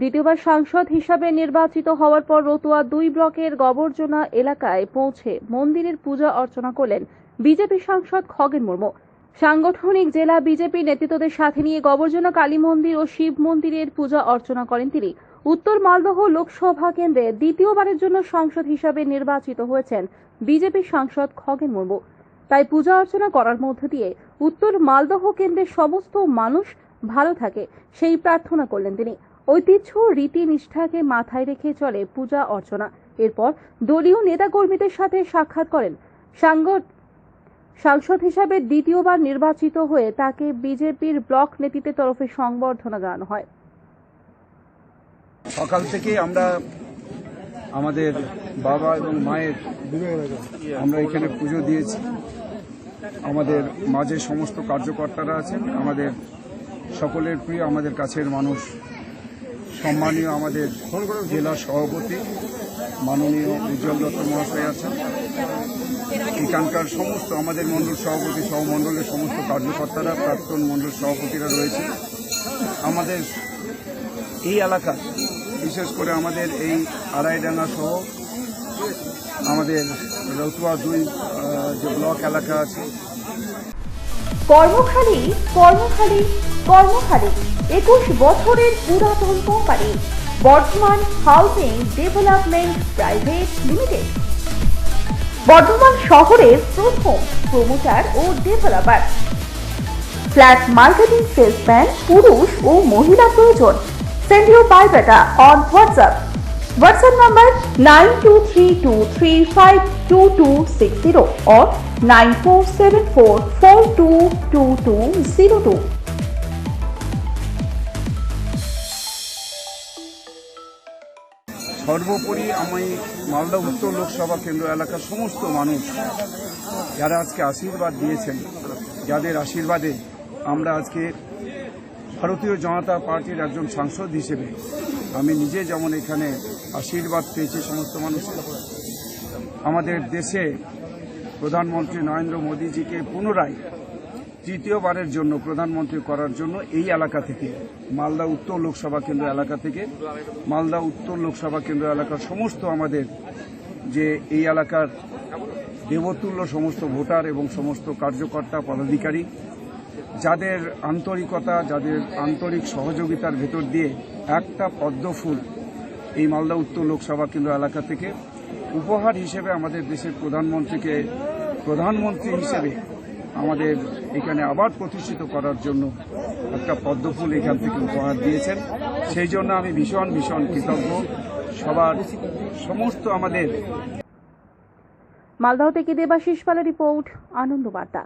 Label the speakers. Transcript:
Speaker 1: দ্বিতীয়বার সাংসদ হিসাবে নির্বাচিত হওয়ার পর রতুয়া দুই ব্লকের গবর্জনা এলাকায় পৌঁছে মন্দিরের পূজা অর্চনা করলেন বিজেপি সাংসদ খগেন মুর্মু। সাংগঠনিক জেলা বিজেপি নেতৃত্বদের সাথে নিয়ে গবর্জনা কালী মন্দির ও শিব মন্দিরের পূজা অর্চনা করেন তিনি। উত্তর মালদহ লোকসভা কেন্দ্রে দ্বিতীয়বারের জন্য সংসদ হিসাবে নির্বাচিত হয়েছেন বিজেপি সাংসদ খগেন মুর্মু। তাই পূজা অর্চনা করার মধ্য দিয়ে উত্তর মালদহ কেন্দ্রের সমস্ত মানুষ ভালো থাকে, সেই প্রার্থনা করলেন তিনি। ঐতিহ্য রীতি নিষ্ঠাকে মাথায় রেখে চলে পূজা অর্চনা। এরপর দলীয় নেতাকর্মীদের সাথে সাক্ষাৎ করেন সাংগঠ, সাংসদ হিসাবে দ্বিতীয়বার নির্বাচিত হয়ে তাকে বিজেপির ব্লক নেতৃত্বের তরফে সংবর্ধনা জানানো হয়।
Speaker 2: সকাল থেকে আমরা আমাদের বাবা এবং মায়ের আমরা এখানে পুজো দিয়েছি। আমাদের মাঝে সমস্ত কার্যকর্তারা আছেন। আমাদের সকলের প্রিয়, আমাদের কাছের মানুষ। সম্মানীয় আমাদের জেলা সভাপতি মাননীয় উজ্জ্বল দত্ত মহাশয় আছেন। এখানকার সমস্ত আমাদের মণ্ডল সভাপতি সহ মণ্ডলের সমস্ত কার্যকর্তারা, প্রাক্তন মণ্ডল সভাপতিরা রয়েছে। আমাদের এই এলাকা, বিশেষ করে আমাদের এই আড়াইডাঙ্গা সহ আমাদের রতুয়া দুই যে ব্লক এলাকা আছে।
Speaker 3: কর্মখালী কর্মখালী কর্মখালী। একুশ বছরের পুরাতন company, Bardhaman housing development private limited. Bardhaman শহরের প্রথম প্রমোটার ও ডেভেলপার। ফ্ল্যাট মার্কেটিং সেলসম্যান, পুরুষ ও মহিলা প্রয়োজন। Send your biodata on WhatsApp WhatsApp number nine two three two three five two two six zero or nine four seven four four two two two zero two
Speaker 2: সর্বোপরি আমি মালদা উত্তর লোকসভা কেন্দ্র এলাকার সমস্ত মানুষ যারা আজকে আশীর্বাদ দিয়েছেন, যাদের আশীর্বাদে আমরা আজকে ভারতীয় জনতা পার্টির একজন সাংসদ হিসেবে আমি নিজে যেমন এখানে আশীর্বাদ পেয়েছি সমস্ত মানুষের আমাদের দেশে প্রধানমন্ত্রী নরেন্দ্র মোদীজিকে পুনরায় তৃতীয়বারের জন্য প্রধানমন্ত্রী করার জন্য এই এলাকা থেকে, মালদা উত্তর লোকসভা কেন্দ্র এলাকা থেকে, মালদা উত্তর লোকসভা কেন্দ্র এলাকার সমস্ত আমাদের যে এই এলাকার দেবতুল্য সমস্ত ভোটার এবং সমস্ত কার্যকর্তা, পদাধিকারী, যাদের আন্তরিকতা, যাদের আন্তরিক সহযোগিতার ভেতর দিয়ে একটা পদ্মফুল এই মালদা উত্তর লোকসভা কেন্দ্র এলাকা থেকে উপহার হিসেবে আমাদের দেশের প্রধানমন্ত্রীকে, প্রধানমন্ত্রী হিসেবে আমাদের এখানে আবার প্রতিষ্ঠিত করার জন্য একটা পদ্মফুল এখান থেকে উপহার দিয়েছেন। সেই জন্য আমি ভীষণ ভীষণ কৃতজ্ঞ। সবার সমস্ত আমাদের
Speaker 1: মালদাহ থেকে দেবাশিস পালের রিপোর্ট আনন্দ বার্তা